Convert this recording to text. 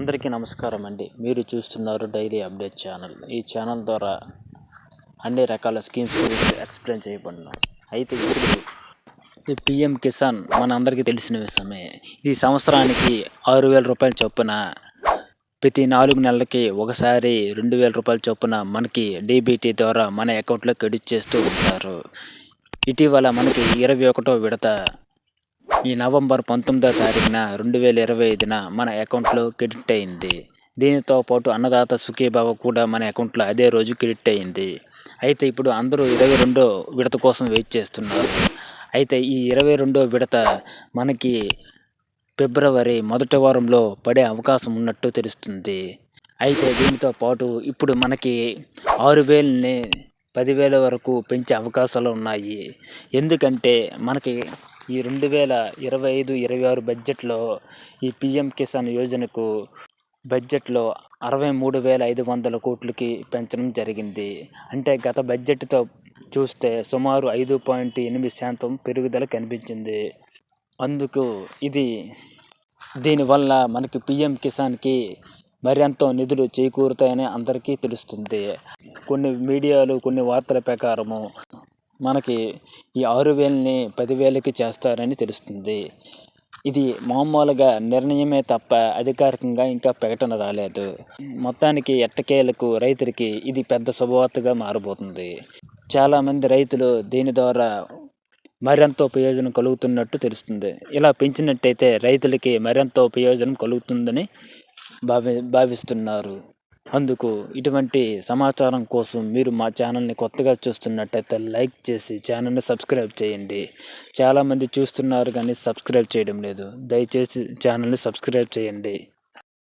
అందరికీ నమస్కారం అండి. మీరు చూస్తున్నారు డైలీ అప్డేట్ ఛానల్. ఈ ఛానల్ ద్వారా అన్ని రకాల స్కీమ్స్ గురించి ఎక్స్ప్లెయిన్ చేయబడినాం. అయితే ఇప్పుడు ఈ పిఎం కిసాన్ మన అందరికీ తెలిసిన విషయమే. ఈ సంవత్సరానికి ఆరు వేల రూపాయల చొప్పున ప్రతి నాలుగు నెలలకి ఒకసారి రెండు వేల రూపాయల చొప్పున మనకి డీబీటీ ద్వారా మన అకౌంట్లో క్రెడిట్ చేస్తూ ఉంటారు. ఇటీవల మనకి ఇరవై ఒకటో విడత ఈ నవంబర్ పంతొమ్మిదో తారీఖున రెండు వేల ఇరవై ఐదున మన అకౌంట్లో క్రెడిట్ అయింది. దీనితో పాటు అన్నదాత సుఖీభావ కూడా మన అకౌంట్లో అదే రోజు క్రెడిట్ అయింది. అయితే ఇప్పుడు అందరూ ఇరవై రెండో విడత కోసం వెయిట్ చేస్తున్నారు. అయితే ఈ ఇరవై రెండో విడత మనకి ఫిబ్రవరి మొదటి వారంలో పడే అవకాశం ఉన్నట్టు తెలుస్తుంది. అయితే దీనితో పాటు ఇప్పుడు మనకి ఆరు వేలని పదివేల వరకు పెంచే అవకాశాలు ఉన్నాయి. ఎందుకంటే మనకి ఈ రెండు వేల ఇరవై ఐదు ఇరవై ఆరు బడ్జెట్లో ఈ పిఎం కిసాన్ యోజనకు బడ్జెట్లో అరవై మూడు వేల ఐదు వందల కోట్లకి పెంచడం జరిగింది. అంటే గత బడ్జెట్తో చూస్తే సుమారు ఐదు పాయింట్ ఎనిమిది శాతం పెరుగుదల కనిపించింది. అందుకు ఇది దీనివల్ల మనకి పిఎం కిసాన్కి మరింత నిధులు చేకూరుతాయని అందరికీ తెలుస్తుంది. కొన్ని మీడియాలు కొన్ని వార్తల ప్రకారము మనకి ఈ ఆరు వేలని పదివేలకి చేస్తారని తెలుస్తుంది. ఇది మామూలుగా నిర్ణయమే తప్ప అధికారికంగా ఇంకా ప్రకటన రాలేదు. మొత్తానికి ఎట్టకేలకు రైతులకి ఇది పెద్ద శుభవార్తగా మారబోతుంది. చాలామంది రైతులు దీని ద్వారా మరింత ప్రయోజనం కలుగుతున్నట్టు తెలుస్తుంది. ఇలా పెంచినట్టయితే రైతులకి మరింత ప్రయోజనం కలుగుతుందని భావి భావిస్తున్నారు. అందుకు ఇటువంటి సమాచారం కోసం మీరు మా ఛానల్ని కొత్తగా చూస్తున్నట్టయితే లైక్ చేసి ఛానల్ని సబ్స్క్రైబ్ చేయండి. చాలామంది చూస్తున్నారు కానీ సబ్స్క్రైబ్ చేయడం లేదు. దయచేసి ఛానల్ని సబ్స్క్రైబ్ చేయండి.